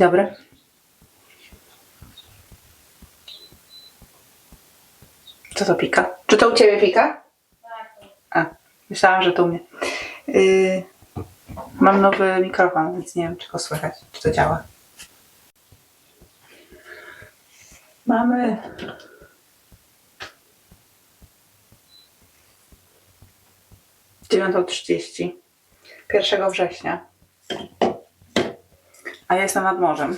Dobry. Co to pika? Czy to u Ciebie pika? A, myślałam, że to u mnie. Yy, mam nowy mikrofon, więc nie wiem, czy go słychać, czy to działa. Mamy dziewiątą trzydzieści 1 września, a ja jestem nad morzem.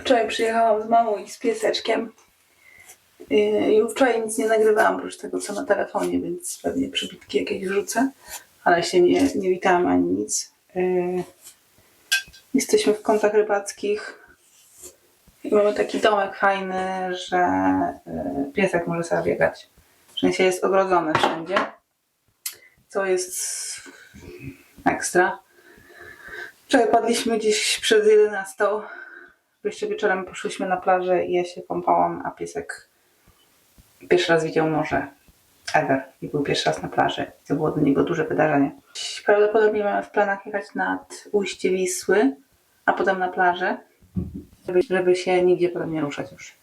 Wczoraj przyjechałam z mamą i z pieseczkiem. I wczoraj nic nie nagrywałam, oprócz tego co na telefonie, więc pewnie przybitki jakieś wrzucę, ale się nie, nie witałam ani nic. E, Jesteśmy w kątach rybackich i mamy taki domek fajny, że e, piesek może sobie biegać. W sensie jest ogrodzony wszędzie, co jest ekstra. Wczoraj padliśmy gdzieś przed 11. Jeszcze wieczorem poszłyśmy na plażę i ja się kąpałam, a piesek pierwszy raz widział morze ever i był pierwszy raz na plaży. To było dla niego duże wydarzenie. Prawdopodobnie mamy w planach jechać nad ujście Wisły, a potem na plażę, żeby, żeby się nigdzie potem nie ruszać już.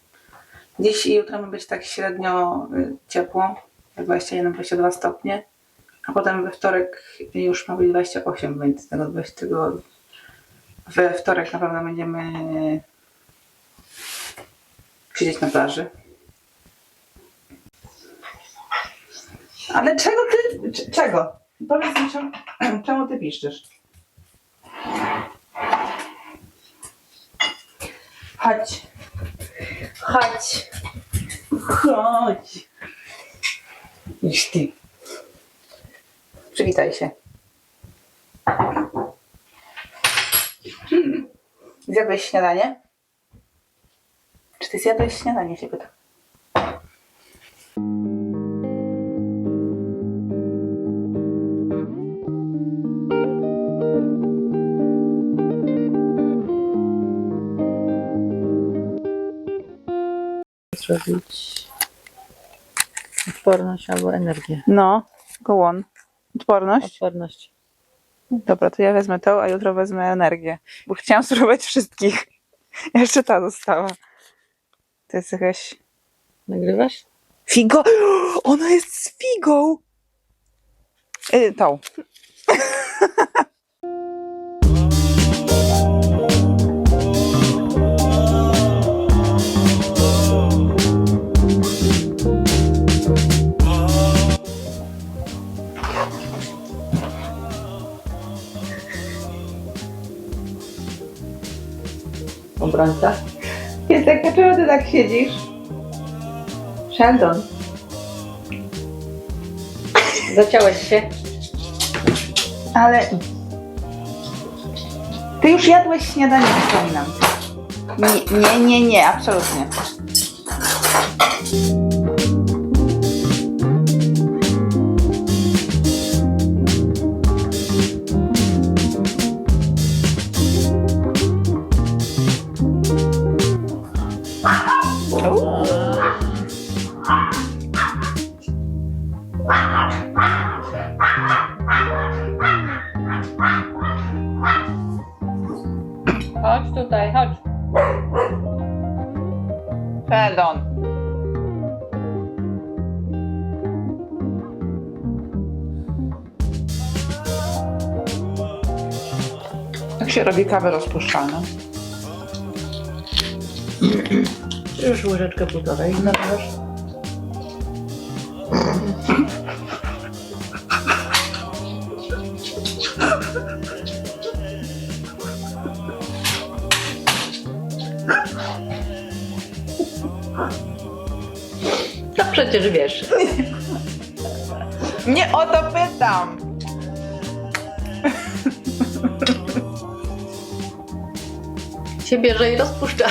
Dziś i jutro ma być tak średnio y, ciepło, jak 21-22 stopnie, a potem we wtorek już ma być 28, więc tego, tego we wtorek na pewno będziemy siedzieć na plaży. Ale czego ty, czego? Powiedz mi, czemu, czemu ty piszczysz? Chodź. Chodź. Chodź. Idź ty. Przywitaj się. Zjadłeś śniadanie? Czy ty zjadłeś śniadanie, się pytam. zrobić odporność albo energię. No, go on. Odporność? Odporność. Dobra, to ja wezmę tą, a jutro wezmę energię. Bo chciałam spróbować wszystkich. Jeszcze ta została. To jest jakaś... Nagrywasz? Figo! Ona jest z figą! Y, tą. Obrońca? Piesek, a czemu ty tak siedzisz? Sheldon. Zaciąłeś się? Ale... Ty już jadłeś śniadanie, przypominam. Nie, nie, nie, nie, absolutnie. Chodź tutaj, chodź. Sheldon. Jak się robi kawę rozpuszczalną? Już łyżeczkę półtorej. Nalewasz? Przecież wiesz. Nie o to pytam. Się bierze i rozpuszcza.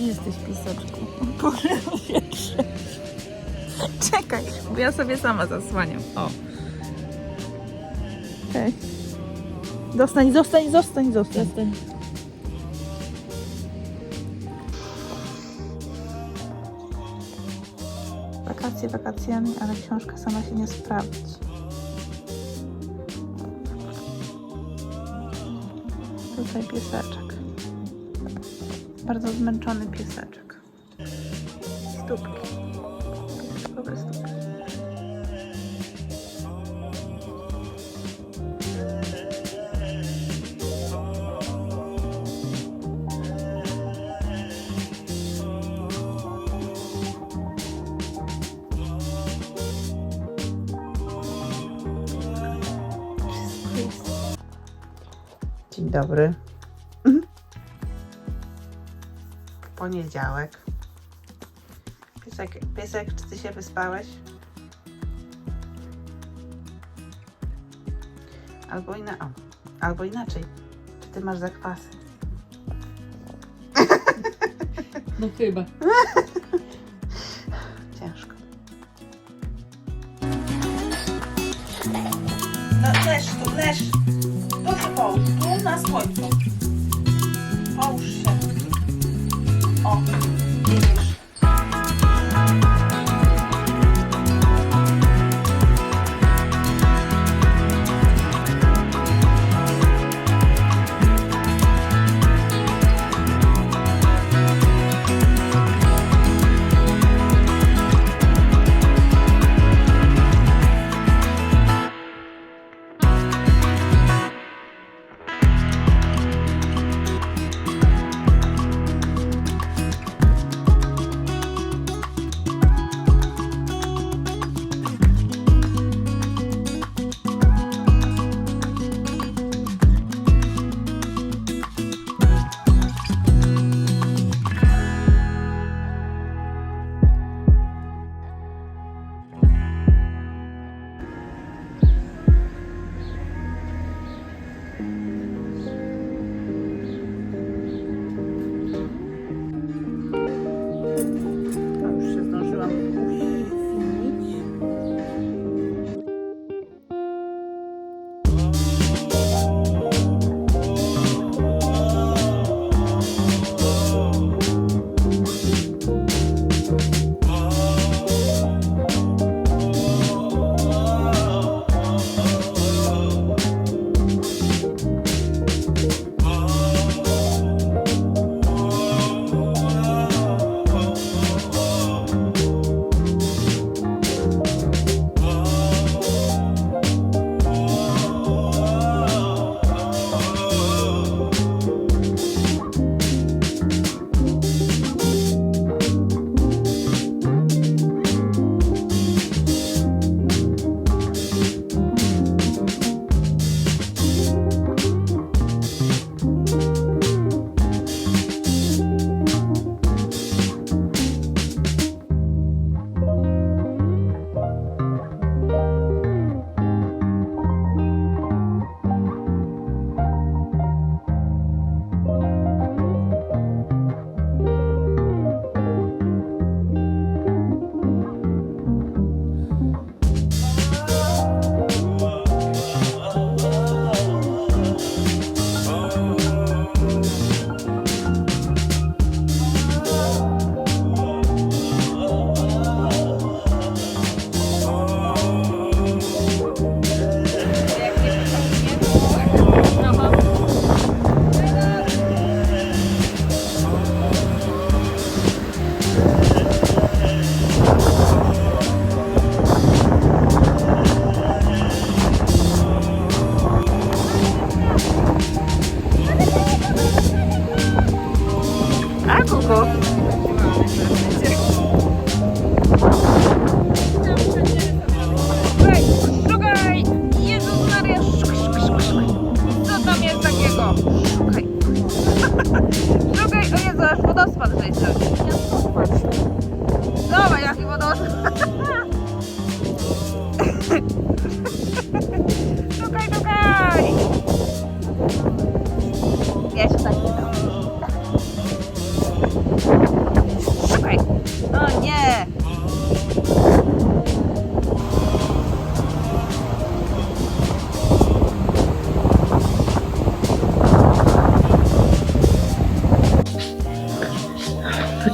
Jesteś pisaczku. Czekaj, bo ja sobie sama zasłaniam. O. Cześć. Dostań, zostań, zostań, zostań. zostań. Wakacje wakacjami, ale książka sama się nie sprawdzi. Tutaj pieseczek. Bardzo zmęczony pieseczek. Stópki. Piesekowe stópki. Dzień dobry. Poniedziałek. Piesek, piesek, czy ty się wyspałeś? Albo, ina- o, albo inaczej. Czy ty masz zakwasy? No chyba. Ciężko. No leż tu, leż. Tu się połóż, tu na słońcu. Połóż się. O,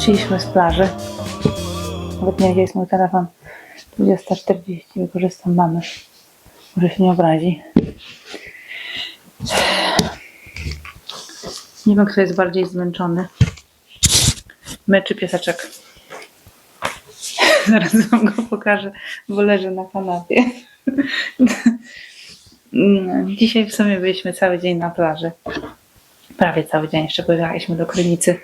Wróciliśmy z plaży. Nawet nie wiem, gdzie jest mój telefon. 20.40. Wykorzystam mamy. Może się nie obrazi. Nie wiem, kto jest bardziej zmęczony. My czy pieseczek. Zaraz wam go pokażę, bo leży na kanapie. Dzisiaj w sumie byliśmy cały dzień na plaży. Prawie cały dzień. Jeszcze pojechaliśmy do Krynicy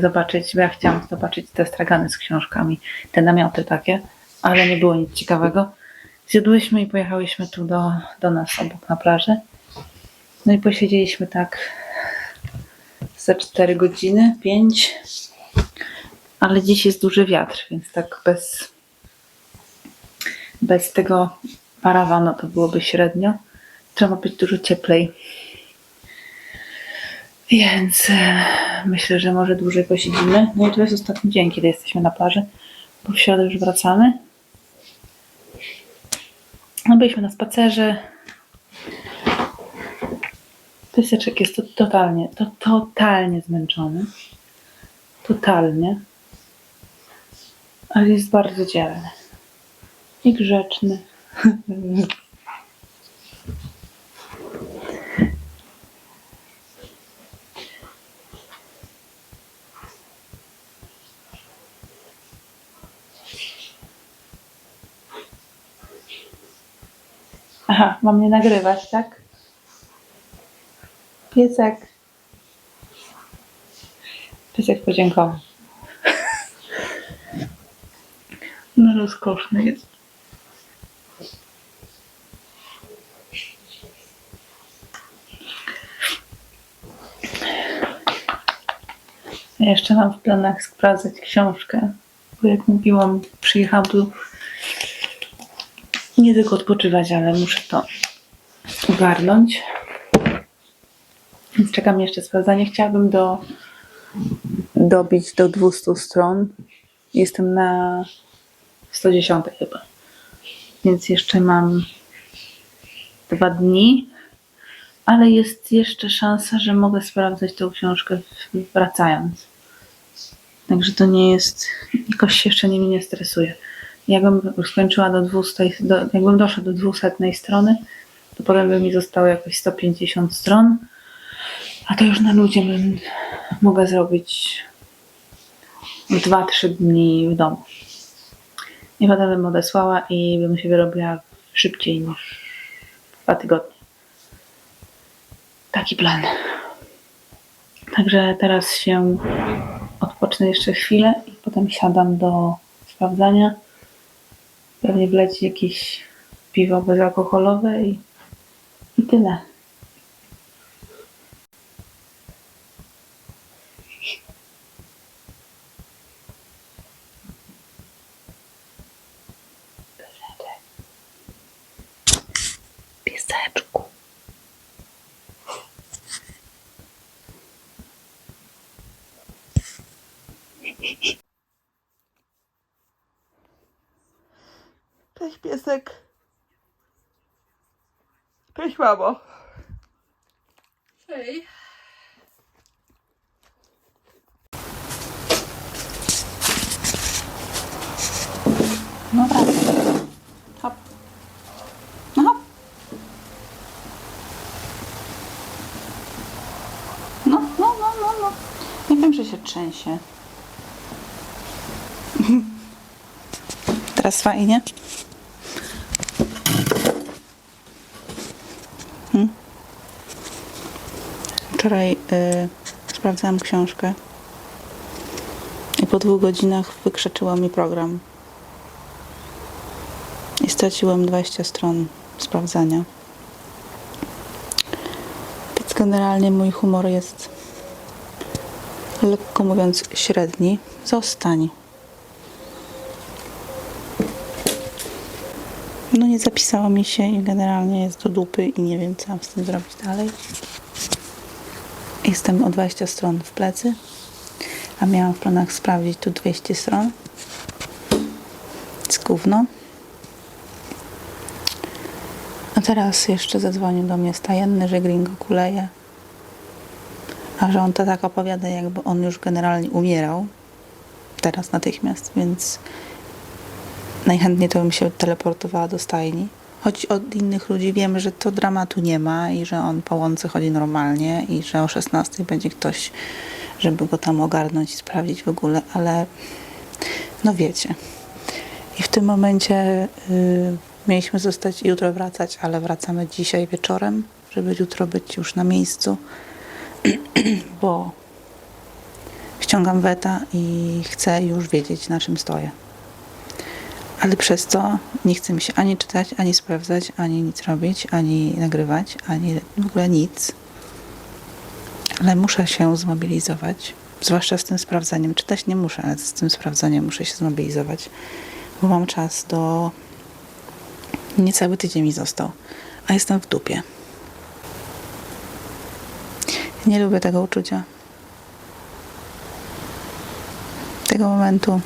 zobaczyć, bo ja chciałam zobaczyć te stragany z książkami, te namioty takie, ale nie było nic ciekawego. Zjadłyśmy i pojechałyśmy tu do, do nas obok na plaży. No i posiedzieliśmy tak za 4 godziny, 5. Ale dziś jest duży wiatr, więc tak bez, bez tego parawanu to byłoby średnio. Trzeba być dużo cieplej. Więc e, myślę, że może dłużej posiedzimy. No i to jest ostatni dzień, kiedy jesteśmy na plaży, bo w środę już wracamy. No byliśmy na spacerze. Pieseczek jest to totalnie, to totalnie zmęczony. Totalnie. Ale jest bardzo dzielny. I grzeczny. Aha, mam nie nagrywać, tak? Piesek. Piesek podziękował. No rozkoszny jest. Ja jeszcze mam w planach sprawdzać książkę, bo jak mówiłam, przyjechałam tu nie tylko odpoczywać, ale muszę to ogarnąć. Czekam jeszcze sprawdzanie. Chciałabym do, dobić do 200 stron. Jestem na 110 chyba. Więc jeszcze mam dwa dni. Ale jest jeszcze szansa, że mogę sprawdzać tą książkę wracając. Także to nie jest. Jakoś jeszcze nie stresuję. Jakbym skończyła do 200, do, jakbym doszła do 200 strony, to potem by mi zostało jakoś 150 stron. A to już na ludzie bym mogła zrobić w 2-3 dni w domu. I potem bym odesłała i bym się wyrobiła szybciej niż dwa tygodnie. Taki plan. Także teraz się odpocznę jeszcze chwilę i potem siadam do sprawdzania. Pewnie wleci jakieś piwo bezalkoholowe i, i tyle. Pieseczku. Cześć piesek. Cześć mamo. Hej. No wracaj. Hop. No hop. No, no, no, no, no. Nie wiem, że się trzęsie. Teraz fajnie. Wczoraj y, sprawdzałam książkę i po dwóch godzinach wykrzeczyła mi program. I straciłam 20 stron sprawdzania. Więc generalnie mój humor jest lekko mówiąc średni. Zostań. No nie zapisało mi się i generalnie jest do dupy i nie wiem co mam z tym zrobić dalej. Jestem o 20 stron w plecy, a miałam w planach sprawdzić tu 200 stron. Z gówno. A teraz jeszcze zadzwonił do mnie stajenny, że gringo kuleje. A że on to tak opowiada, jakby on już generalnie umierał. Teraz natychmiast, więc najchętniej to bym się teleportowała do stajni. Choć od innych ludzi wiemy, że to dramatu nie ma i że on po łące chodzi normalnie i że o 16 będzie ktoś, żeby go tam ogarnąć i sprawdzić w ogóle, ale no wiecie. I w tym momencie y, mieliśmy zostać jutro wracać, ale wracamy dzisiaj wieczorem, żeby jutro być już na miejscu, bo ściągam weta i chcę już wiedzieć, na czym stoję. Ale przez to nie chce mi się ani czytać, ani sprawdzać, ani nic robić, ani nagrywać, ani w ogóle nic. Ale muszę się zmobilizować. Zwłaszcza z tym sprawdzaniem. Czytać nie muszę, ale z tym sprawdzaniem muszę się zmobilizować. Bo mam czas do... Niecały tydzień mi został. A jestem w dupie. Nie lubię tego uczucia. Tego momentu,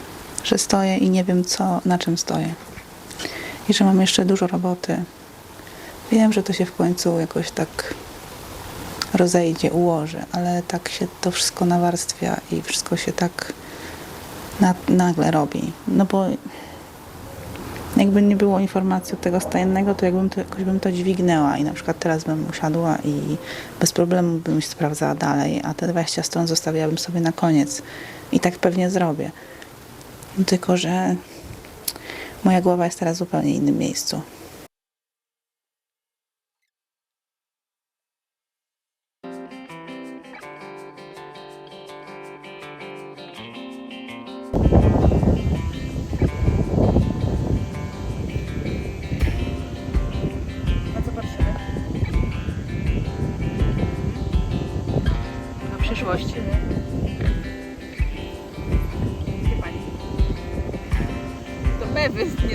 że stoję i nie wiem co, na czym stoję. I że mam jeszcze dużo roboty. Wiem, że to się w końcu jakoś tak rozejdzie, ułoży, ale tak się to wszystko nawarstwia i wszystko się tak na, nagle robi. No bo jakby nie było informacji od tego stajennego, to jakbym to, jakoś bym to dźwignęła i na przykład teraz bym usiadła i bez problemu bym sprawdzała dalej, a te 20 stron zostawiałabym sobie na koniec. I tak pewnie zrobię. Tylko, że moja głowa jest teraz w zupełnie innym miejscu.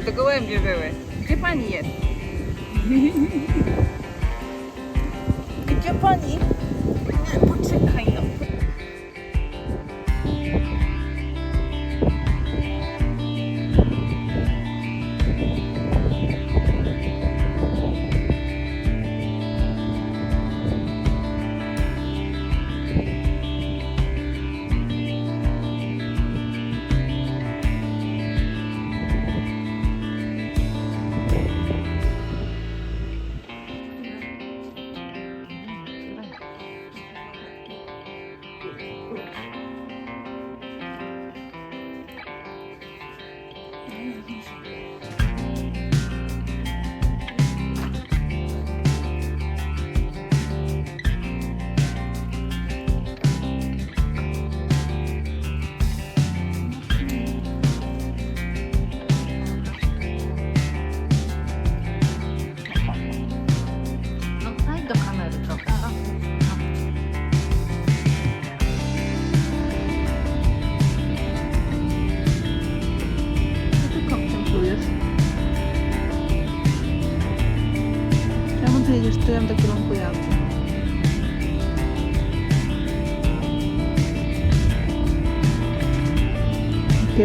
To gołębie były. Gdzie pani jest? Gdzie pani?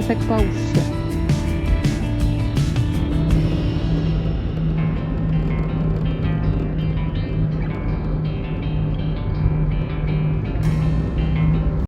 Piesek połóż się.